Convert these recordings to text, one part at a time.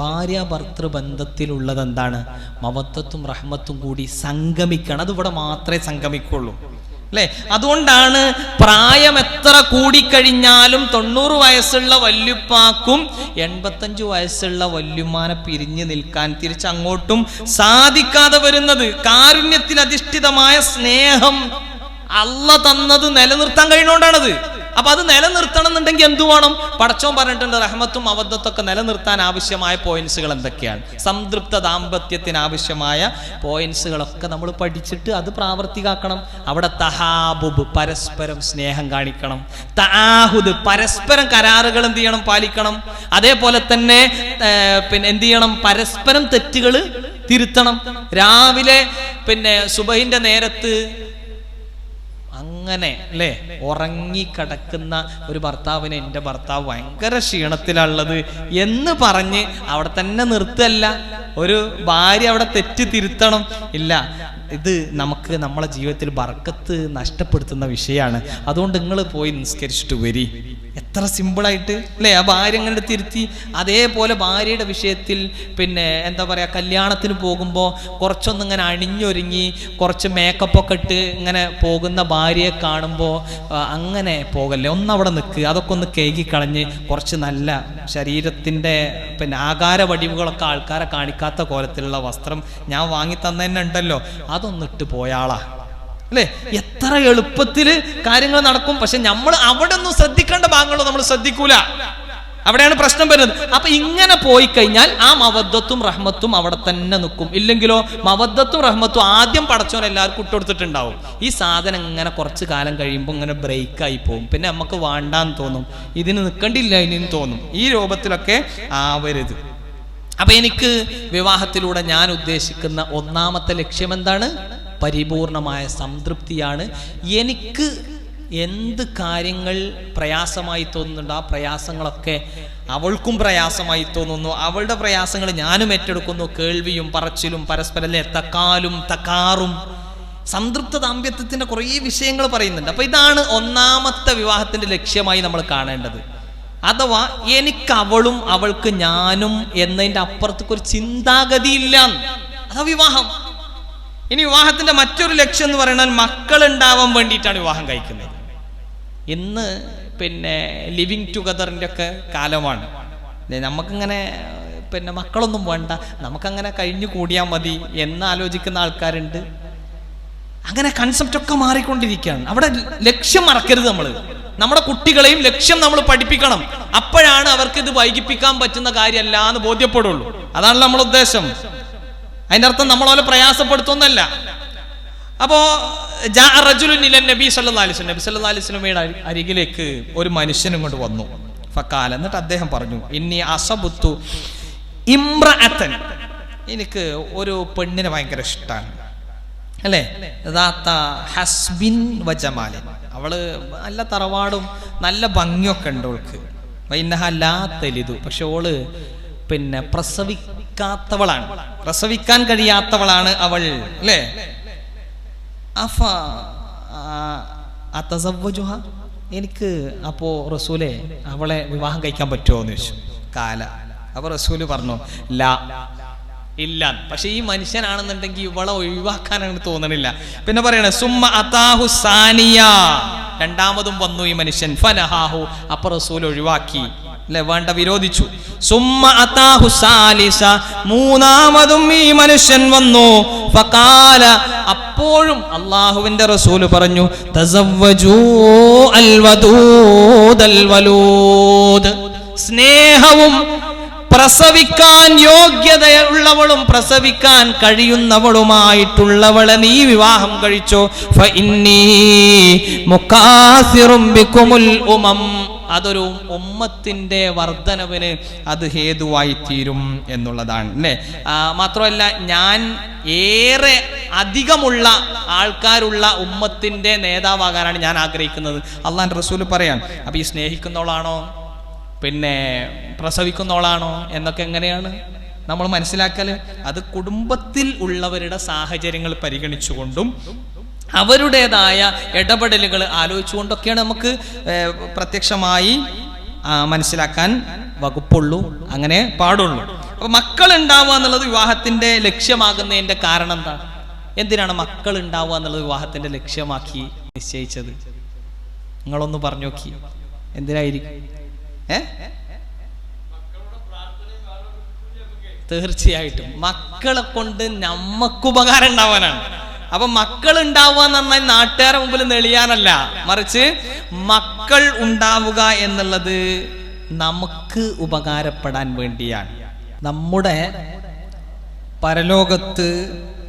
ഭാര്യ ഭർത്തൃ ബന്ധത്തിലുള്ളത് എന്താണ് മവത്വത്തും റഹ്മത്തും കൂടി സംഗമിക്കണം. അത് ഇവിടെ മാത്രമേ സംഗമിക്കുള്ളൂ. അല്ലേ? അതുകൊണ്ടാണ് പ്രായം എത്ര കൂടിക്കഴിഞ്ഞാലും തൊണ്ണൂറ് വയസ്സുള്ള വല്യുപ്പാക്കും എൺപത്തഞ്ച് വയസ്സുള്ള വല്യുമാനെ പിരിഞ്ഞു നിൽക്കാൻ തിരിച്ചങ്ങോട്ടും സാധിക്കാതെ വരുന്നത് കാരുണ്യത്തിൽ അധിഷ്ഠിതമായ സ്നേഹം അല്ല തന്നത് നിലനിർത്താൻ കഴിയുന്നോണ്ടാണത് അപ്പൊ അത് നിലനിർത്തണം എന്നുണ്ടെങ്കിൽ എന്തു വേണം? പടച്ചോൻ പറഞ്ഞിട്ടുണ്ട് റഹ്മത്തും അവദ്ധത്തൊക്കെ നിലനിർത്താൻ ആവശ്യമായ പോയിന്റ്സുകൾ എന്തൊക്കെയാണ്? സംതൃപ്ത ദാമ്പത്യത്തിന് ആവശ്യമായ പോയിന്റ്സുകളൊക്കെ നമ്മൾ പഠിച്ചിട്ട് അത് പ്രാവർത്തികാക്കണം. അവിടെ തഹാബുബ് പരസ്പരം സ്നേഹം കാണിക്കണം. തആഹുദ് പരസ്പരം കരാറുകൾ എന്ത് ചെയ്യണം? പാലിക്കണം. അതേപോലെ തന്നെ പിന്നെ എന്ത് ചെയ്യണം? പരസ്പരം തെറ്റുകൾ തിരുത്തണം. രാവിലെ പിന്നെ സുബഹിന്റെ നേരത്ത് അങ്ങനെ അല്ലേ? ഉറങ്ങിക്കിടക്കുന്ന ഒരു ഭർത്താവിന് എന്റെ ഭർത്താവ് ഭയങ്കര ക്ഷീണത്തിലുള്ളത് എന്ന് പറഞ്ഞ് അവിടെ തന്നെ നിർത്തല്ല. ഒരു ഭാര്യ അവിടെ തെറ്റ് തിരുത്തണം. ഇല്ല ഇത് നമുക്ക് നമ്മളെ ജീവിതത്തിൽ ബർക്കത്ത് നഷ്ടപ്പെടുത്തുന്ന വിഷയമാണ്. അതുകൊണ്ട് നിങ്ങൾ പോയി നിസ്കരിച്ചിട്ട് വരി. എത്ര സിമ്പിളായിട്ട് അല്ലേ? ആ ഭാര്യ അങ്ങനെ തിരുത്തി അതേപോലെ ഭാര്യയുടെ വിഷയത്തിൽ പിന്നെ എന്താ പറയുക കല്യാണത്തിന് പോകുമ്പോൾ കുറച്ചൊന്നും ഇങ്ങനെ അണിഞ്ഞൊരുങ്ങി കുറച്ച് മേക്കപ്പൊക്കെ ഇട്ട് ഇങ്ങനെ പോകുന്ന ഭാര്യയെ കാണുമ്പോൾ അങ്ങനെ പോകല്ലേ? ഒന്നവിടെ നിൽക്കുക അതൊക്കെ ഒന്ന് കേകി കളഞ്ഞ് കുറച്ച് നല്ല ശരീരത്തിന്റെ പിന്നെ ആകാര വടിവുകളൊക്കെ ആൾക്കാരെ കാണിക്കാത്ത കോലത്തിലുള്ള വസ്ത്രം ഞാൻ വാങ്ങി തന്നെ ഉണ്ടല്ലോ. അതൊന്നിട്ട് പോയാളാ അല്ലേ? എത്ര എളുപ്പത്തിൽ കാര്യങ്ങൾ നടക്കും. പക്ഷെ നമ്മൾ അവിടെ ഒന്നും ശ്രദ്ധിക്കേണ്ട ഭാഗങ്ങളോ നമ്മൾ ശ്രദ്ധിക്കൂല. അവിടെയാണ് പ്രശ്നം വരുന്നത്. അപ്പൊ ഇങ്ങനെ പോയി കഴിഞ്ഞാൽ ആ മവദ്ദത്തും റഹ്മത്തും അവിടെ തന്നെ നിൽക്കും. ഇല്ലെങ്കിലോ മവദ്ദത്തും റഹ്മത്തും ആദ്യം പടച്ചോൻ എല്ലാവർക്കും ഇട്ടുകൊടുത്തിട്ടുണ്ടാവും ഈ സാധനം ഇങ്ങനെ കുറച്ച് കാലം കഴിയുമ്പോൾ ഇങ്ങനെ ബ്രേക്കായി പോകും. പിന്നെ നമുക്ക് വേണ്ടാന്ന് തോന്നും. ഇതിന് നിൽക്കണ്ടില്ല ഇനിയും തോന്നും. ഈ രൂപത്തിലൊക്കെ ആവരുത്. അപ്പൊ എനിക്ക് വിവാഹത്തിലൂടെ ഞാൻ ഉദ്ദേശിക്കുന്ന ഒന്നാമത്തെ ലക്ഷ്യം എന്താണ്? പരിപൂർണമായ സംതൃപ്തിയാണ്. എനിക്ക് എന്ത് കാര്യങ്ങൾ പ്രയാസമായി തോന്നുന്നുണ്ട് ആ പ്രയാസങ്ങളൊക്കെ അവൾക്കും പ്രയാസമായി തോന്നുന്നു. അവളുടെ പ്രയാസങ്ങൾ ഞാനും ഏറ്റെടുക്കുന്നു. കേൾവിയും പറച്ചിലും പരസ്പരല്ലേ തക്കാലും തക്കാറും സംതൃപ്ത ദാമ്പത്യത്തിന്റെ കുറേ വിഷയങ്ങൾ പറയുന്നുണ്ട്. അപ്പൊ ഇതാണ് ഒന്നാമത്തെ വിവാഹത്തിന്റെ ലക്ഷ്യമായി നമ്മൾ കാണേണ്ടത്. അഥവാ എനിക്ക് അവളും അവൾക്ക് ഞാനും എന്നതിന്റെ അപ്പുറത്തേക്ക് ഒരു ചിന്താഗതിയില്ല അതാ വിവാഹം. ഇനി വിവാഹത്തിന്റെ മറ്റൊരു ലക്ഷ്യം എന്ന് പറയുന്നത് മക്കൾ ഉണ്ടാവാൻ വേണ്ടിയിട്ടാണ് വിവാഹം കഴിക്കുന്നത്. ഇന്ന് പിന്നെ ലിവിങ് ടുഗദറിന്റെ ഒക്കെ കാലമാണ്. നമുക്കിങ്ങനെ പിന്നെ മക്കളൊന്നും വേണ്ട. നമുക്കങ്ങനെ കഴിഞ്ഞു കൂടിയാൽ മതി എന്ന് ആലോചിക്കുന്ന ആൾക്കാരുണ്ട്. അങ്ങനെ കൺസെപ്റ്റ് ഒക്കെ മാറിക്കൊണ്ടിരിക്കുകയാണ്. അവിടെ ലക്ഷ്യം മറക്കരുത് നമ്മൾ നമ്മുടെ കുട്ടികളെയും ലക്ഷ്യം നമ്മൾ പഠിപ്പിക്കണം. അപ്പോഴാണ് അവർക്ക് ഇത് വൈകിപ്പിക്കാൻ പറ്റുന്ന കാര്യമല്ല എന്ന് ബോധ്യപ്പെടുള്ളൂ. അതാണ് നമ്മുടെ ഉദ്ദേശം. അതിന്റെ അർത്ഥം നമ്മളോലെ പ്രയാസപ്പെടുത്തുന്നല്ല അപ്പോ ജാ ഇലൻ നബി അലൈഹി വസല്ലം. നബി അരി- അരികിലേക്ക് ഒരു മനുഷ്യനും കൊണ്ട് വന്നു. ഫക്കാല. എന്നിട്ട് അദ്ദേഹം പറഞ്ഞു ഇന്നി അസബുത്തു ഇമ്രഅത്തൻ എനിക്ക് ഒരു പെണ്ണിനെ ഭയങ്കര ഇഷ്ടമാണ് അല്ലേ? ഹസ്ബിൻ വജമാലൻ. അവൾ നല്ല തറവാടും നല്ല ഭംഗിയൊക്കെ ഉണ്ട് അവൾക്ക്. വൈനഹ ലാ തെലിതു പക്ഷെ ഓൾ പിന്നെ പ്രസവിക്കാത്തവളാണ്. പ്രസവിക്കാൻ കഴിയാത്തവളാണ് അവൾ അല്ലേ? അഫ എനിക്ക് അപ്പോ റസൂലെ അവളെ വിവാഹം കഴിക്കാൻ പറ്റുമോ എന്ന് ചോദിച്ചു. കാല. അപ്പൊ റസൂൽ പറഞ്ഞു ലാ. ഇല്ല. പക്ഷെ ഈ മനുഷ്യനാണെന്നുണ്ടെങ്കിൽ ഇവളെ ഒഴിവാക്കാനാണ് തോന്നണില്ല. പിന്നെ പറയണേ സുമ്മ അതാഹു സാനിയ. രണ്ടാമതും വന്നു ഈ മനുഷ്യൻ. ഫനഹാഹു. അപ്പൊ റസൂൽ ഒഴിവാക്കി. അല്ലെ വേണ്ട വിരോധിച്ചു. സുമ്മ അതാഹു സാലിസ. മൂന്നാമതും ഈ മനുഷ്യൻ വന്നു. ഫകാല അപ്പോഴും അള്ളാഹുവിന്റെ റസൂൽ പറഞ്ഞു സ്നേഹവും പ്രസവിക്കാൻ യോഗ്യതയുള്ളവളും പ്രസവിക്കാൻ കഴിയുന്നവളുമായിട്ടുള്ളവളെ നീ വിവാഹം കഴിച്ചോ? ഫഇന്നീ മുക്കാസിറും ബിക്കുമുൽ ഉമം. അതൊരു ഉമ്മത്തിന്റെ വർധനവിന് അത് ഹേതുവായി തീരും എന്നുള്ളതാണ് അല്ലേ? മാത്രമല്ല ഞാൻ ഏറെ അധികമുള്ള ആൾക്കാരുള്ള ഉമ്മത്തിന്റെ നേതാവാകാനാണ് ഞാൻ ആഗ്രഹിക്കുന്നത്. അള്ളാൻ റസൂൽ പറയാൻ അപ്പൊ ഈ സ്നേഹിക്കുന്നോളാണോ പിന്നെ പ്രസവിക്കുന്നോളാണോ എന്നൊക്കെ എങ്ങനെയാണ്? നമ്മൾ മനസ്സിലാക്കൽ? അത് കുടുംബത്തിൽ ഉള്ളവരുടെ സാഹചര്യങ്ങൾ പരിഗണിച്ചുകൊണ്ടും അവരുടേതായ ഇടപെടലുകൾ ആലോചിച്ചുകൊണ്ടൊക്കെയാണ് നമുക്ക് പ്രത്യക്ഷമായി മനസ്സിലാക്കാൻ വകുപ്പുള്ളൂ. അങ്ങനെ പാടുള്ളൂ. അപ്പൊ മക്കൾ ഉണ്ടാവുക എന്നുള്ളത് വിവാഹത്തിന്റെ ലക്ഷ്യമാകുന്നതിന്റെ കാരണം എന്താ എന്തിനാണ് മക്കൾ ഉണ്ടാവുക എന്നുള്ളത് വിവാഹത്തിന്റെ ലക്ഷ്യമാക്കി നിശ്ചയിച്ചത്? നിങ്ങളൊന്ന് പറഞ്ഞു നോക്കി. എന്തിനായിരിക്കും? ഏ? തീർച്ചയായിട്ടും മക്കളെ കൊണ്ട് നമുക്ക് ഉപകാരം ഉണ്ടാവാനാണ്. അപ്പൊ മക്കൾ ഉണ്ടാവുക എന്ന് പറഞ്ഞാൽ മുമ്പിൽ നെളിയാനല്ല മറിച്ച് മക്കൾ ഉണ്ടാവുക എന്നുള്ളത് നമുക്ക് ഉപകാരപ്പെടാൻ വേണ്ടിയാണ്. നമ്മുടെ പരലോകത്ത്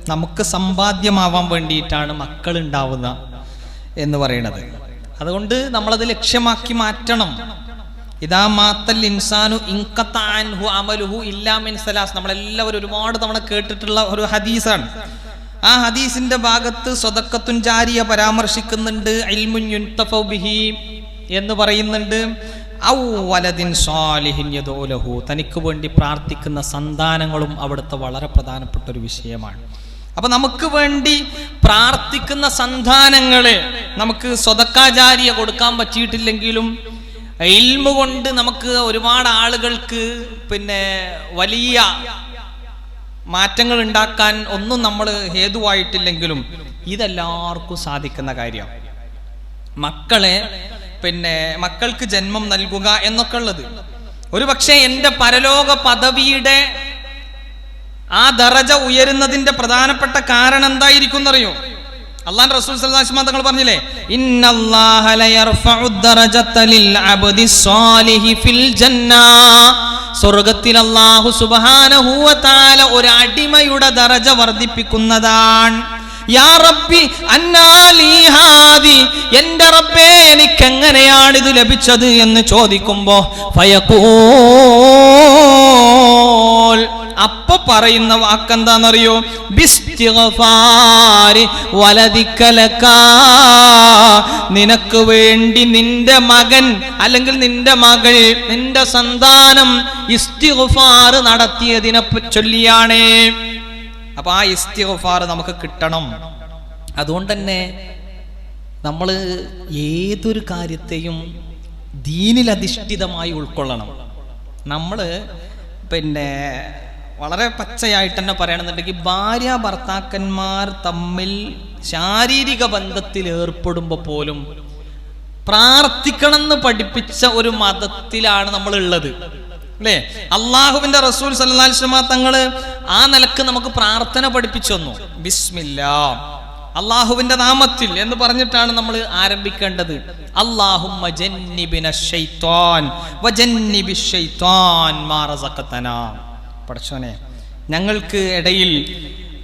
നമുക്ക് സമ്പാദ്യമാവാൻ വേണ്ടിയിട്ടാണ് മക്കൾ ഉണ്ടാവുക എന്ന് പറയുന്നത്. അതുകൊണ്ട് നമ്മളത് ലക്ഷ്യമാക്കി മാറ്റണം. ഇതാ മാത്തൽ ഇൻസാനു ഇൻകത്താൻഹു അമലുഹു ഇല്ലാ മിൻ സലാസ്. നമ്മളെല്ലാവരും ഒരുപാട് തവണ കേട്ടിട്ടുള്ള ഒരു ഹദീസാണ്. ആ ഹദീസിന്റെ ഭാഗത്ത് സ്വതക്കത്തുൻ ജാരിയ പരാമർശിക്കുന്നുണ്ട് ബിഹി എന്ന് പറയുന്നുണ്ട് ഔവലദിൻ തനിക്ക് വേണ്ടി പ്രാർത്ഥിക്കുന്ന സന്താനങ്ങളും അവിടുത്തെ വളരെ പ്രധാനപ്പെട്ട ഒരു വിഷയമാണ്. അപ്പൊ നമുക്ക് വേണ്ടി പ്രാർത്ഥിക്കുന്ന സന്താനങ്ങളെ നമുക്ക് സ്വതക്കാചാരിയ കൊടുക്കാൻ പറ്റിയിട്ടില്ലെങ്കിലും ഇൽമ കൊണ്ട് നമുക്ക് ഒരുപാട് ആളുകൾക്ക് പിന്നെ വലിയ മാറ്റങ്ങൾ ഉണ്ടാക്കാൻ ഒന്നും നമ്മൾ ഹേതുവായിട്ടില്ലെങ്കിലും ഇതെല്ലാവർക്കും സാധിക്കുന്ന കാര്യം. മക്കളെ പിന്നെ മക്കൾക്ക് ജന്മം നൽകുക എന്നൊക്കെ ഉള്ളത്. ഒരു പക്ഷേ എന്റെ പരലോക പദവിയുടെ ആ ദറജ ഉയരുന്നതിന്റെ പ്രധാനപ്പെട്ട കാരണം എന്തായിരിക്കും എന്നറിയോ? അള്ളാൻ റസൂൽ തങ്ങൾ പറഞ്ഞില്ലേ ലിൽ ഫിൽ ജന്ന. സ്വർഗത്തിൽ അള്ളാഹു തആല ഒരു അടിമയുടെ ദറജ വർദ്ധിപ്പിക്കുന്നതാണ്. യാ റബ്ബി എന്റെ റബ്ബേ എനിക്ക് എങ്ങനെയാണ് ഇത് ലഭിച്ചത് എന്ന് ചോദിക്കുമ്പോ ഫയഖൂൽ. അപ്പൊ പറയുന്ന വാക്കെന്താണെന്നറിയോ നിനക്ക് വേണ്ടി നിന്റെ മകൻ അല്ലെങ്കിൽ നിന്റെ മകൾ നിന്റെ സന്താനം ഇസ്തിഗ്ഫാർ നടത്തിയതിനെ ചൊല്ലിയാണേ. അപ്പൊ ആ ഇസ്തിഗ്ഫാർ നമുക്ക് കിട്ടണം. അതുകൊണ്ട് തന്നെ നമ്മൾ ഏതൊരു കാര്യത്തെയും ദീനിലധിഷ്ഠിതമായി ഉൾക്കൊള്ളണം. നമ്മൾ പിന്നെ വളരെ പച്ചയായിട്ട് തന്നെ പറയണമെന്നുണ്ടെങ്കിൽ ഭാര്യ ഭർത്താക്കന്മാർ തമ്മിൽ ശാരീരിക ബന്ധത്തിൽ ഏർപ്പെടുമ്പോൾ പോലും പ്രാർത്ഥിക്കണമെന്ന് പഠിപ്പിച്ച ഒരു മതത്തിലാണ് നമ്മൾ ഉള്ളത് അല്ലേ? അള്ളാഹുവിന്റെ റസൂൽ വസല്ലമ തങ്ങൾ ആ നിലയ്ക്ക് നമുക്ക് പ്രാർത്ഥന പഠിപ്പിച്ചു തന്നു. ബിസ്മില്ലാ. അള്ളാഹുവിന്റെ നാമത്തിൽ എന്ന് പറഞ്ഞിട്ടാണ് നമ്മൾ ആരംഭിക്കേണ്ടത്. അള്ളാഹുമ്മ ജന്നിബിന പടച്ചോനെ ഞങ്ങൾക്ക് ഇടയിൽ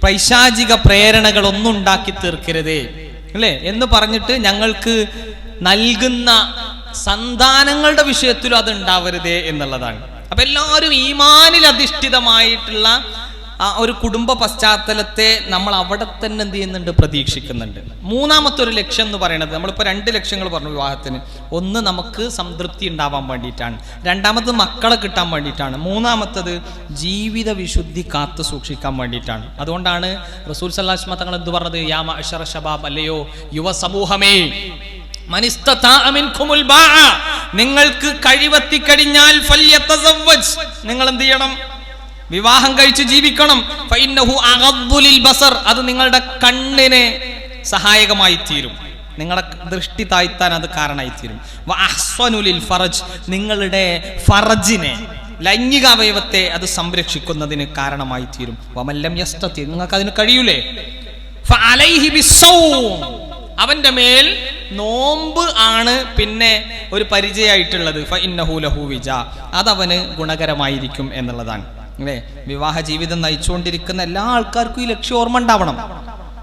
പൈശാചിക പ്രേരണകൾ ഒന്നും ഉണ്ടാക്കി തീർക്കരുതേ. അല്ലേ? എന്ന് പറഞ്ഞിട്ട് ഞങ്ങൾക്ക് നൽകുന്ന സന്താനങ്ങളുടെ വിഷയത്തിലും അത് ഉണ്ടാവരുതേ എന്നുള്ളതാണ്. അപ്പൊ എല്ലാവരും ഈമാനിൽ അധിഷ്ഠിതമായിട്ടുള്ള ആ ഒരു കുടുംബ പശ്ചാത്തലത്തെ നമ്മൾ അവിടെ തന്നെ എന്ത് ചെയ്യുന്നുണ്ട്? പ്രതീക്ഷിക്കുന്നുണ്ട്. മൂന്നാമത്തെ ഒരു ലക്ഷ്യം എന്ന് പറയുന്നത് നമ്മളിപ്പോൾ രണ്ട് ലക്ഷ്യങ്ങൾ പറഞ്ഞു വിവാഹത്തിന്. ഒന്ന് നമുക്ക് സംതൃപ്തി ഉണ്ടാവാൻ വേണ്ടിയിട്ടാണ്. രണ്ടാമത് മക്കളെ കിട്ടാൻ വേണ്ടിയിട്ടാണ്. മൂന്നാമത്തത് ജീവിത വിശുദ്ധി കാത്തു സൂക്ഷിക്കാൻ വേണ്ടിയിട്ടാണ്. അതുകൊണ്ടാണ് റസൂൽ സല്ലാസ്മ തങ്ങൾ എന്ത് പറഞ്ഞത്? യാമ അഷറ ഷബാബ് അല്ലയോ യുവ സമൂഹമേ. നിങ്ങൾക്ക് കഴിവെത്തി കഴിഞ്ഞാൽ ഫല്യതസവ്വജ്. നിങ്ങൾ എന്ത് ചെയ്യണം? വിവാഹം കഴിച്ച് ജീവിക്കണം. ബസർ. അത് നിങ്ങളുടെ കണ്ണിനെ സഹായകമായി തീരും. നിങ്ങളുടെ ദൃഷ്ടി താഴ്ത്താൻ അത് കാരണമായി തീരും. ഫറജ്. നിങ്ങളുടെ ഫറജിനെ ലൈംഗിക അവയവത്തെ അത് സംരക്ഷിക്കുന്നതിന് കാരണമായി തീരും. വമല്ലം യസ്തത്തി നിങ്ങൾക്ക് അതിന് കഴിയൂലേ. അവന്റെ മേൽ നോമ്പ് ആണ് പിന്നെ ഒരു പരിചയമായിട്ടുള്ളത് അതവന് ഗുണകരമായിരിക്കും എന്നുള്ളതാണ്. അല്ലേ? വിവാഹ ജീവിതം നയിച്ചുകൊണ്ടിരിക്കുന്ന എല്ലാ ആൾക്കാർക്കും ഈ ലക്ഷ്യം ഓർമ്മ ഉണ്ടാവണം.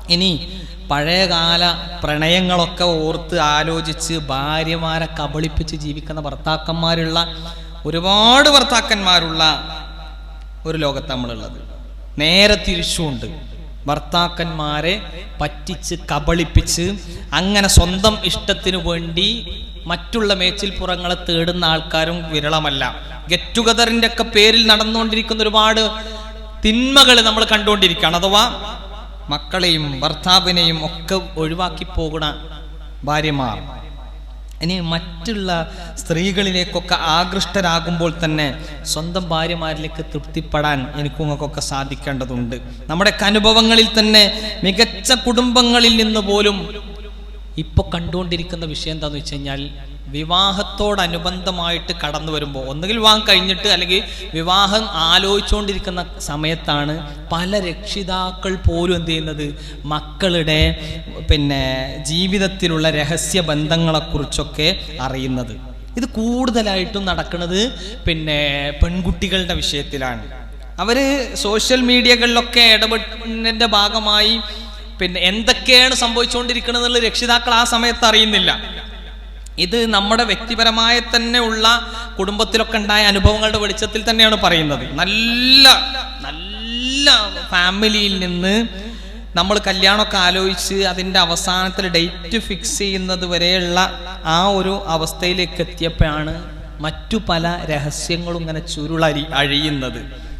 ഇനി പഴയകാല പ്രണയങ്ങളൊക്കെ ഓർത്ത് ആലോചിച്ച് ഭാര്യമാരെ കബളിപ്പിച്ച് ജീവിക്കുന്ന ഭർത്താക്കന്മാരുള്ള ഒരുപാട് ഭർത്താക്കന്മാരുള്ള ഒരു ലോകത്ത് നമ്മളുള്ളത്. നേരെ തിരിച്ചുകൊണ്ട് ഭർത്താക്കന്മാരെ പറ്റിച്ച് കബളിപ്പിച്ച് അങ്ങനെ സ്വന്തം ഇഷ്ടത്തിനു വേണ്ടി മറ്റുള്ള മേച്ചിൽപ്പുറങ്ങളെ തേടുന്ന ആൾക്കാരും വിരളമല്ല. ഗെറ്റ് ടുഗദറിന്റെ ഒക്കെ പേരിൽ നടന്നുകൊണ്ടിരിക്കുന്ന ഒരുപാട് തിന്മകൾ നമ്മൾ കണ്ടുകൊണ്ടിരിക്കുകയാണ്. അഥവാ മക്കളെയും ഭർത്താവിനെയും ഒക്കെ ഒഴിവാക്കി പോകുന്ന ഭാര്യമാർ. ഇനി മറ്റുള്ള സ്ത്രീകളിലേക്കൊക്കെ ആകൃഷ്ടരാകുമ്പോൾ തന്നെ സ്വന്തം ഭാര്യമാരിലേക്ക് തൃപ്തിപ്പെടാൻ എനിക്കും നിങ്ങൾക്കൊക്കെ സാധിക്കേണ്ടതുണ്ട്. നമ്മുടെ അനുഭവങ്ങളിൽ തന്നെ മികച്ച കുടുംബങ്ങളിൽ നിന്ന് പോലും ഇപ്പൊ കണ്ടുകൊണ്ടിരിക്കുന്ന വിഷയം എന്താന്ന് വെച്ച് കഴിഞ്ഞാൽ വിവാഹത്തോടനുബന്ധമായിട്ട് കടന്നു വരുമ്പോൾ ഒന്നുകിൽ വിവാഹം കഴിഞ്ഞിട്ട് അല്ലെങ്കിൽ വിവാഹം ആലോചിച്ചുകൊണ്ടിരിക്കുന്ന സമയത്താണ് പല രക്ഷിതാക്കൾ പോലും എന്ത് ചെയ്യുന്നത്? മക്കളുടെ പിന്നെ ജീവിതത്തിലുള്ള രഹസ്യ ബന്ധങ്ങളെക്കുറിച്ചൊക്കെ അറിയുന്നത്. ഇത് കൂടുതലായിട്ടും നടക്കുന്നത് പിന്നെ പെൺകുട്ടികളുടെ വിഷയത്തിലാണ്. അവർ സോഷ്യൽ മീഡിയകളിലൊക്കെ ഇടപെടുന്നതിന്റെ ഭാഗമായി പിന്നെ എന്തൊക്കെയാണ് സംഭവിച്ചുകൊണ്ടിരിക്കുന്നത് എന്നുള്ള രക്ഷിതാക്കൾ ആ സമയത്ത് അറിയുന്നില്ല. ഇത് നമ്മുടെ വ്യക്തിപരമായ തന്നെ ഉള്ള കുടുംബത്തിലൊക്കെ ഉണ്ടായ അനുഭവങ്ങളുടെ വെളിച്ചത്തിൽ തന്നെയാണ് പറയുന്നത്. നല്ല നല്ല ഫാമിലിയിൽ നിന്ന് നമ്മൾ കല്യാണമൊക്കെ ആലോചിച്ച് അതിന്റെ അവസാനത്തിൽ ഡേറ്റ് ഫിക്സ് ചെയ്യുന്നത് വരെയുള്ള ആ ഒരു അവസ്ഥയിലേക്ക് എത്തിയപ്പോഴാണ് മറ്റു പല രഹസ്യങ്ങളും ഇങ്ങനെ ചുരുളരി അഴിയുന്നത്.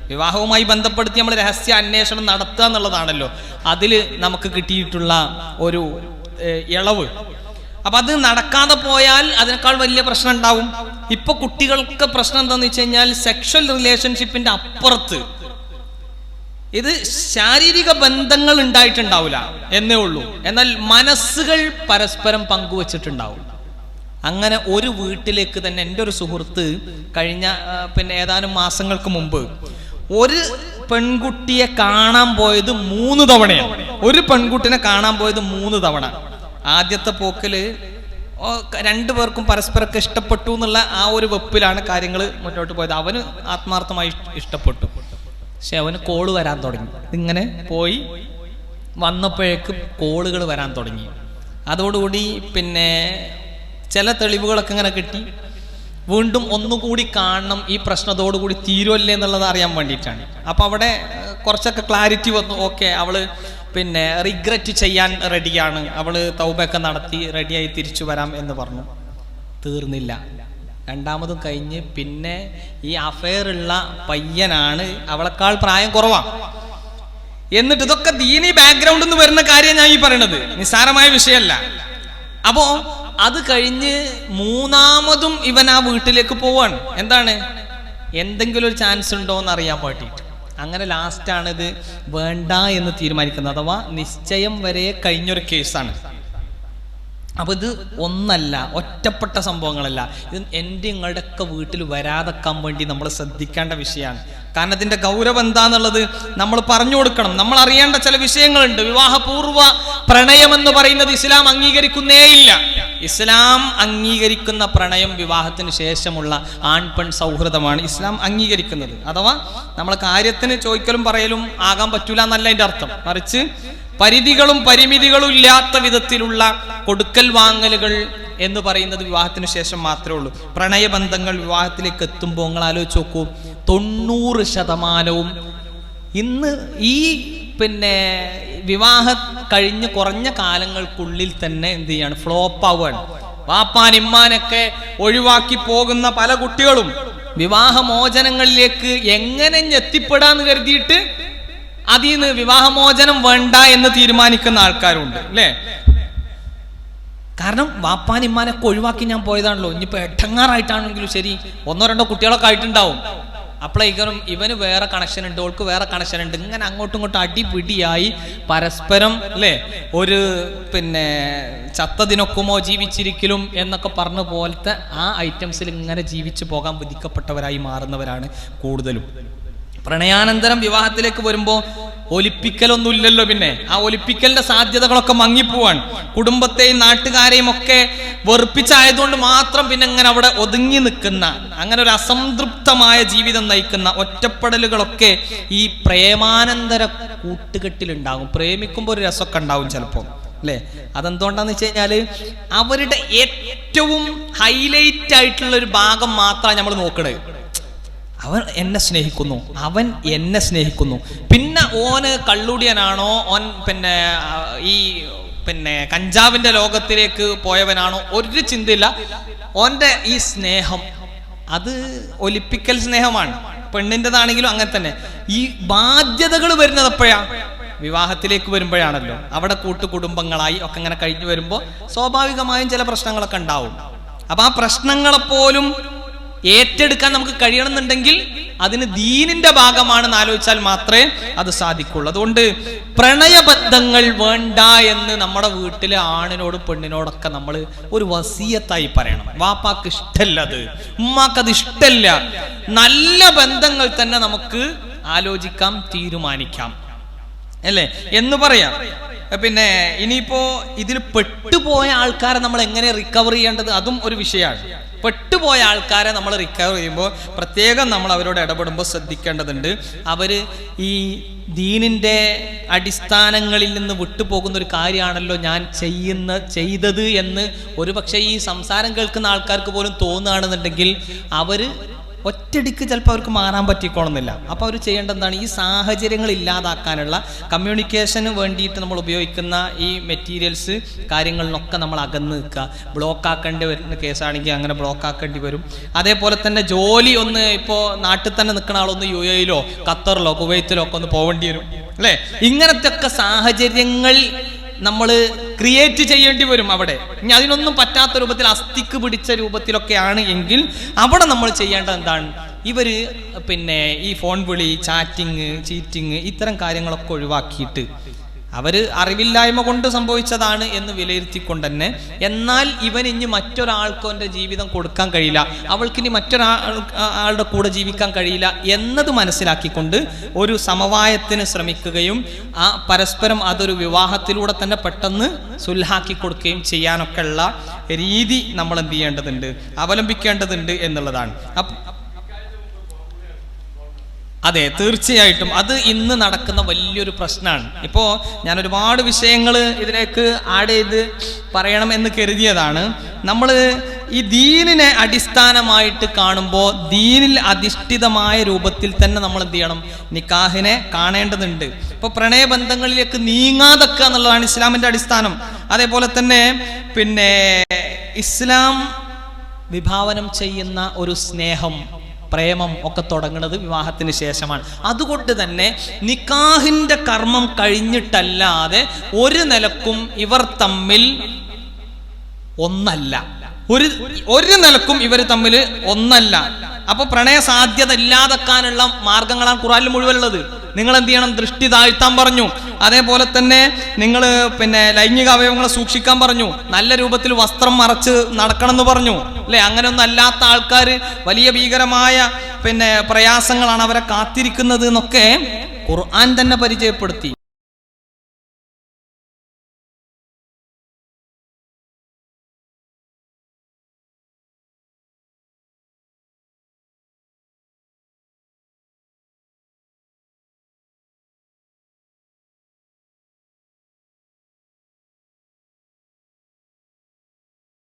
വിവാഹവുമായി ബന്ധപ്പെടുത്തി നമ്മൾ രഹസ്യ അന്വേഷണം നടത്തുക എന്നുള്ളതാണല്ലോ. അതിൽ നമുക്ക് കിട്ടിയിട്ടുള്ള ഒരു ഇളവ്. അപ്പൊ അത് നടക്കാതെ പോയാൽ അതിനേക്കാൾ വലിയ പ്രശ്നം ഉണ്ടാവും. ഇപ്പൊ കുട്ടികൾക്ക് പ്രശ്നം എന്താന്ന് വെച്ച് കഴിഞ്ഞാൽ സെക്ഷൽ റിലേഷൻഷിപ്പിന്റെ അപ്പുറത്ത് ഇത് ശാരീരിക ബന്ധങ്ങൾ ഉണ്ടായിട്ടുണ്ടാവില്ല എന്നേ ഉള്ളൂ. എന്നാൽ മനസ്സുകൾ പരസ്പരം പങ്കുവച്ചിട്ടുണ്ടാവും. അങ്ങനെ ഒരു വീട്ടിലേക്ക് തന്നെ എന്റെ ഒരു സുഹൃത്ത് കഴിഞ്ഞ പിന്നെ ഏതാനും മാസങ്ങൾക്ക് മുമ്പ് ഒരു പെൺകുട്ടിയെ കാണാൻ പോയത് മൂന്ന് തവണയാണ്. ഒരു പെൺകുട്ടിനെ കാണാൻ പോയത് മൂന്ന് തവണ. ആദ്യത്തെ പോക്കിൽ രണ്ടു പേർക്കും പരസ്പരമൊക്കെ ഇഷ്ടപ്പെട്ടു എന്നുള്ള ആ ഒരു വെപ്പിലാണ് കാര്യങ്ങൾ മുന്നോട്ട് പോയത്. അവന് ആത്മാർത്ഥമായി ഇഷ്ടപ്പെട്ടു. പക്ഷെ അവന് കോൾ വരാൻ തുടങ്ങി. ഇങ്ങനെ പോയി വന്നപ്പോഴേക്ക് കോളുകൾ വരാൻ തുടങ്ങി. അതോടുകൂടി പിന്നെ ചില തെളിവുകളൊക്കെ ഇങ്ങനെ കിട്ടി. വീണ്ടും ഒന്നുകൂടി കാണണം ഈ പ്രശ്നത്തോടുകൂടി തീരുമല്ലേ എന്നുള്ളത് അറിയാൻ വേണ്ടിയിട്ടാണ്. അപ്പം അവിടെ കുറച്ചൊക്കെ ക്ലാരിറ്റി വന്നു. ഓക്കെ അവൾ പിന്നെ റിഗ്രറ്റ് ചെയ്യാൻ റെഡിയാണ് അവൾ തൗബൊക്കെ നടത്തി റെഡിയായി തിരിച്ചു വരാം എന്ന് പറഞ്ഞു. തീർന്നില്ല. രണ്ടാമതും കഴിഞ്ഞ് പിന്നെ ഈ അഫയറുള്ള പയ്യനാണ്. അവളെക്കാൾ പ്രായം കുറവാണ് എന്നിട്ട് ഇതൊക്കെ ദീനി ബാക്ക്ഗ്രൗണ്ടിൽ നിന്ന് വരുന്ന കാര്യം ഞാൻ ഈ പറയണത്. നിസ്സാരമായ വിഷയമല്ല അപ്പോ അത് കഴിഞ്ഞ് മൂന്നാമതും ഇവൻ ആ വീട്ടിലേക്ക് പോവാണ്. എന്താണ്? എന്തെങ്കിലും ഒരു ചാൻസ് ഉണ്ടോ എന്ന് അറിയാൻ വേണ്ടിയിട്ട് അങ്ങനെ ലാസ്റ്റാണ് ഇത് വേണ്ട എന്ന് തീരുമാനിക്കുന്നത്. അഥവാ നിശ്ചയം വരെ കഴിഞ്ഞൊരു കേസാണ്. അപ്പൊ ഇത് ഒന്നല്ല ഒറ്റപ്പെട്ട സംഭവങ്ങളല്ല. ഇത് എന്റെ നിങ്ങളുടെയൊക്കെ വീട്ടിൽ വരാതെക്കാൻ വേണ്ടി നമ്മൾ ശ്രദ്ധിക്കേണ്ട വിഷയമാണ്. കാരണം ഇതിന്റെ ഗൗരവം എന്താന്നുള്ളത് നമ്മൾ പറഞ്ഞു കൊടുക്കണം. നമ്മൾ അറിയേണ്ട ചില വിഷയങ്ങളുണ്ട്. വിവാഹപൂർവ പ്രണയം എന്ന് പറയുന്നത് ഇസ്ലാം അംഗീകരിക്കുന്നേയില്ല. ഇസ്ലാം അംഗീകരിക്കുന്ന പ്രണയം വിവാഹത്തിന് ശേഷമുള്ള ആൺ പെൺ സൗഹൃദമാണ് ഇസ്ലാം അംഗീകരിക്കുന്നത്. അഥവാ നമ്മൾ കാര്യത്തിന് ചോദിക്കലും പറയലും ആകാൻ പറ്റൂല എന്നല്ല അതിന്റെ അർത്ഥം. മറിച്ച് പരിധികളും പരിമിതികളും ഇല്ലാത്ത വിധത്തിലുള്ള കൊടുക്കൽ വാങ്ങലുകൾ എന്ന് പറയുന്നത് വിവാഹത്തിന് ശേഷം മാത്രമേ ഉള്ളൂ. പ്രണയബന്ധങ്ങൾ വിവാഹത്തിലേക്ക് എത്തുമ്പോൾ നിങ്ങൾ ആലോചിച്ച് നോക്കൂ. തൊണ്ണൂറ് ശതമാനവും ഇന്ന് ഈ പിന്നെ വിവാഹം കഴിഞ്ഞ് കുറഞ്ഞ കാലങ്ങൾക്കുള്ളിൽ തന്നെ എന്ത് ചെയ്യാണ്? ഫ്ലോപ്പ് ആവുകയാണ്. വാപ്പാൻ ഇമ്മാനൊക്കെ ഒഴിവാക്കി പോകുന്ന പല കുട്ടികളും വിവാഹമോചനങ്ങളിലേക്ക് എങ്ങനെ എത്തിപ്പെടാന്ന് കരുതിയിട്ട് അതിൽ നിന്ന് വിവാഹമോചനം വേണ്ട എന്ന് തീരുമാനിക്കുന്ന ആൾക്കാരുണ്ട് അല്ലേ? കാരണം വാപ്പാൻ ഇമ്മാനൊക്കെ ഒഴിവാക്കി ഞാൻ പോയതാണല്ലോ. ഇനിയിപ്പോ എട്ടങ്ങാറായിട്ടാണെങ്കിലും ശരി. ഒന്നോ രണ്ടോ കുട്ടികളൊക്കെ ആയിട്ടുണ്ടാവും. അപ്പോഴേക്കും ഇവന് വേറെ കണക്ഷൻ ഉണ്ട് ഓൾക്ക് വേറെ കണക്ഷൻ ഉണ്ട്. ഇങ്ങനെ അങ്ങോട്ടും ഇങ്ങോട്ടും അടിപിടിയായി പരസ്പരം അല്ലേ? ഒരു പിന്നെ ചത്തതിനൊക്കുമോ ജീവിച്ചിരിക്കലും എന്നൊക്കെ പറഞ്ഞ പോലത്തെ ആ ഐറ്റംസിൽ ഇങ്ങനെ ജീവിച്ചു പോകാൻ വിധിക്കപ്പെട്ടവരായി മാറുന്നവരാണ് കൂടുതലും. പ്രണയാനന്തരം വിവാഹത്തിലേക്ക് വരുമ്പോൾ ഒലിപ്പിക്കലൊന്നുമില്ലല്ലോ പിന്നെ. ആ ഒലിപ്പിക്കലിന്റെ സാധ്യതകളൊക്കെ മങ്ങിപ്പോവാണ്. കുടുംബത്തെയും നാട്ടുകാരെയും ഒക്കെ വെറുപ്പിച്ചായതുകൊണ്ട് മാത്രം പിന്നെ ഇങ്ങനെ അവിടെ ഒതുങ്ങി നിൽക്കുന്ന അങ്ങനെ ഒരു അസംതൃപ്തമായ ജീവിതം നയിക്കുന്ന ഒറ്റപ്പെടലുകളൊക്കെ ഈ പ്രേമാനന്തര കൂട്ടുകെട്ടിലുണ്ടാകും. പ്രേമിക്കുമ്പോൾ ഒരു രസമൊക്കെ ഉണ്ടാവും ചിലപ്പോൾ അല്ലേ? അതെന്തുകൊണ്ടാന്ന് വെച്ച് കഴിഞ്ഞാൽ അവരുടെ ഏറ്റവും ഹൈലൈറ്റ് ആയിട്ടുള്ള ഒരു ഭാഗം മാത്രമാണ് നമ്മൾ നോക്കണത്. അവൻ എന്നെ സ്നേഹിക്കുന്നു. അവൻ എന്നെ സ്നേഹിക്കുന്നു. പിന്നെ ഓന് കള്ളുടിയനാണോ? ഓൻ പിന്നെ ഈ പിന്നെ കഞ്ചാവിന്റെ ലോകത്തിലേക്ക് പോയവനാണോ? ഒരു ചിന്തയില്ല. ഓന്റെ ഈ സ്നേഹം അത് ഒലിപ്പിക്കൽ സ്നേഹമാണ്. പെണ്ണിന്റെതാണെങ്കിലും അങ്ങനെ തന്നെ. ഈ ബാധ്യതകൾ വരുന്നത് എപ്പോഴാ? വിവാഹത്തിലേക്ക് വരുമ്പോഴാണല്ലോ. അവിടെ കൂട്ടുകുടുംബങ്ങളായി ഒക്കെ ഇങ്ങനെ കഴിഞ്ഞു വരുമ്പോൾ സ്വാഭാവികമായും ചില പ്രശ്നങ്ങളൊക്കെ ഉണ്ടാവും. അപ്പൊ ആ പ്രശ്നങ്ങളെപ്പോലും ഏറ്റെടുക്കാൻ നമുക്ക് കഴിയണമെന്നുണ്ടെങ്കിൽ അതിന് ദീനിന്റെ ഭാഗമാണെന്ന് ആലോചിച്ചാൽ മാത്രമേ അത് സാധിക്കുള്ളൂ. അതുകൊണ്ട് പ്രണയബദ്ധങ്ങൾ വേണ്ട എന്ന് നമ്മുടെ വീട്ടിലെ ആണിനോടും പെണ്ണിനോടൊക്കെ നമ്മൾ ഒരു വസീയത്തായി പറയണം. വാപ്പാക്ക് ഇഷ്ടല്ല അത്. ഉമ്മാക്ക് അത് ഇഷ്ടല്ല. നല്ല ബന്ധങ്ങൾ തന്നെ നമുക്ക് ആലോചിക്കാം തീരുമാനിക്കാം. അല്ലേ? എന്ന് പറയാം. പിന്നെ ഇനിയിപ്പോ ഇതിൽ പെട്ടുപോയ ആൾക്കാരെ നമ്മൾ എങ്ങനെ റിക്കവർ ചെയ്യേണ്ടത്? അതും ഒരു വിഷയമാണ്. പെട്ടുപോയ ആൾക്കാരെ നമ്മൾ റിക്കവർ ചെയ്യുമ്പോൾ പ്രത്യേകം നമ്മൾ അവരോട് ഇടപെടുമ്പോൾ ശ്രദ്ധിക്കേണ്ടതുണ്ട്. അവർ ഈ ദീനിന്റെ അടിസ്ഥാനങ്ങളിൽ നിന്ന് വിട്ടുപോകുന്ന ഒരു കാര്യമാണല്ലോ ഞാൻ ചെയ്യുന്ന ചെയ്തത് എന്ന് ഒരുപക്ഷെ ഈ സംസാരം കേൾക്കുന്ന ആൾക്കാർക്ക് പോലും തോന്നുകയാണെന്നുണ്ടെങ്കിൽ അവർ ഒറ്റടിക്ക് ചിലപ്പോൾ അവർക്ക് മാറാൻ പറ്റിക്കോണമെന്നില്ല അപ്പോൾ അവർ ചെയ്യേണ്ട എന്താണ് ഈ സാഹചര്യങ്ങൾ ഇല്ലാതാക്കാനുള്ള കമ്മ്യൂണിക്കേഷന് വേണ്ടിയിട്ട് നമ്മൾ ഉപയോഗിക്കുന്ന ഈ മെറ്റീരിയൽസ് കാര്യങ്ങളിലൊക്കെ നമ്മൾ അകന്ന് നിൽക്കുക. ബ്ലോക്ക് ആക്കേണ്ടി വരുന്ന കേസാണെങ്കിൽ അങ്ങനെ ബ്ലോക്ക് ആക്കേണ്ടി വരും. അതേപോലെ തന്നെ ജോലി ഒന്ന് ഇപ്പോൾ നാട്ടിൽ തന്നെ നിൽക്കുന്ന ആളൊന്ന് യു എയിലോ ഖത്തറിലോ കുവൈത്തിലോ ഒക്കെ ഒന്ന് പോകേണ്ടി വരും. അല്ലേ? ഇങ്ങനത്തെ ഒക്കെ സാഹചര്യങ്ങൾ നമ്മൾ ക്രിയേറ്റ് ചെയ്യേണ്ടി വരും അവിടെ. ഇനി അതിനൊന്നും പറ്റാത്ത രൂപത്തിൽ അസ്ഥിക്ക് പിടിച്ച രൂപത്തിലൊക്കെയാണ് എങ്കിൽ അവിടെ നമ്മൾ ചെയ്യേണ്ടത് എന്താണ്? ഇവർ പിന്നെ ഈ ഫോൺ വിളി ചാറ്റിങ് ചീറ്റിങ് ഇത്തരം കാര്യങ്ങളൊക്കെ ഒഴിവാക്കിയിട്ട് അവർ അറിവില്ലായ്മ കൊണ്ട് സംഭവിച്ചതാണ് എന്ന് വിലയിരുത്തിക്കൊണ്ട് തന്നെ എന്നാൽ ഇവൻ ഇനി മറ്റൊരാൾക്കോ എന്റെ ജീവിതം കൊടുക്കാൻ കഴിയില്ല. അവൾക്കിനി മറ്റൊരാൾ ആളുടെ കൂടെ ജീവിക്കാൻ കഴിയില്ല എന്നത് മനസ്സിലാക്കിക്കൊണ്ട് ഒരു സമവായത്തിന് ശ്രമിക്കുകയും ആ പരസ്പരം അതൊരു വിവാഹത്തിലൂടെ തന്നെ പെട്ടെന്ന് സുൽഹാക്കി കൊടുക്കുകയും ചെയ്യാനൊക്കെയുള്ള രീതി നമ്മൾ എന്ത് ചെയ്യേണ്ടതുണ്ട്? അവലംബിക്കേണ്ടതുണ്ട് എന്നുള്ളതാണ്. അപ്പ അതെ തീർച്ചയായിട്ടും. അത് ഇന്ന് നടക്കുന്ന വലിയൊരു പ്രശ്നമാണ് ഇപ്പോൾ ഞാൻ ഒരുപാട് വിഷയങ്ങൾ ഇതിലേക്ക് ആഡ് ചെയ്ത് പറയണം എന്ന് കരുതിയതാണ്. നമ്മൾ ഈ ദീനിനെ അടിസ്ഥാനമായിട്ട് കാണുമ്പോൾ ദീനിൽ അധിഷ്ഠിതമായ രൂപത്തിൽ തന്നെ നമ്മൾ എന്ത് ചെയ്യണം? നിക്കാഹിനെ കാണേണ്ടതുണ്ട്. ഇപ്പോൾ പ്രണയബന്ധങ്ങളിലേക്ക് നീങ്ങാതൊക്കെ എന്നുള്ളതാണ് ഇസ്ലാമിന്റെ അടിസ്ഥാനം. അതേപോലെ തന്നെ പിന്നെ ഇസ്ലാം വിഭാവനം ചെയ്യുന്ന ഒരു സ്നേഹം. പ്രേമം ഒക്കെ തുടങ്ങുന്നത് വിവാഹത്തിന് ശേഷമാണ്. അതുകൊണ്ട് തന്നെ നിക്കാഹിന്റെ കർമ്മം കഴിഞ്ഞിട്ടല്ലാതെ ഒരു നിലക്കും ഇവർ തമ്മിൽ ഒന്നല്ല. ഒരു ഒരു നിലക്കും ഇവർ തമ്മിൽ ഒന്നല്ല. അപ്പൊ പ്രണയ സാധ്യത ഇല്ലാതാക്കാനുള്ള മാർഗങ്ങളാണ് ഖുറാനിൽ മുഴുവനുള്ളത്. നിങ്ങൾ എന്ത് ചെയ്യണം ദൃഷ്ടി താഴ്ത്താൻ പറഞ്ഞു. അതേപോലെ തന്നെ നിങ്ങൾ പിന്നെ ലൈംഗിക അവയവങ്ങളെ സൂക്ഷിക്കാൻ പറഞ്ഞു. നല്ല രൂപത്തിൽ വസ്ത്രം മറച്ച് നടക്കണം എന്ന് പറഞ്ഞു. അല്ലെ? അങ്ങനെയൊന്നും അല്ലാത്ത ആൾക്കാർ വലിയ ഭീകരമായ പിന്നെ പ്രയാസങ്ങളാണ് അവരെ കാത്തിരിക്കുന്നത് എന്നൊക്കെ ഖുർആൻ തന്നെ പരിചയപ്പെടുത്തി.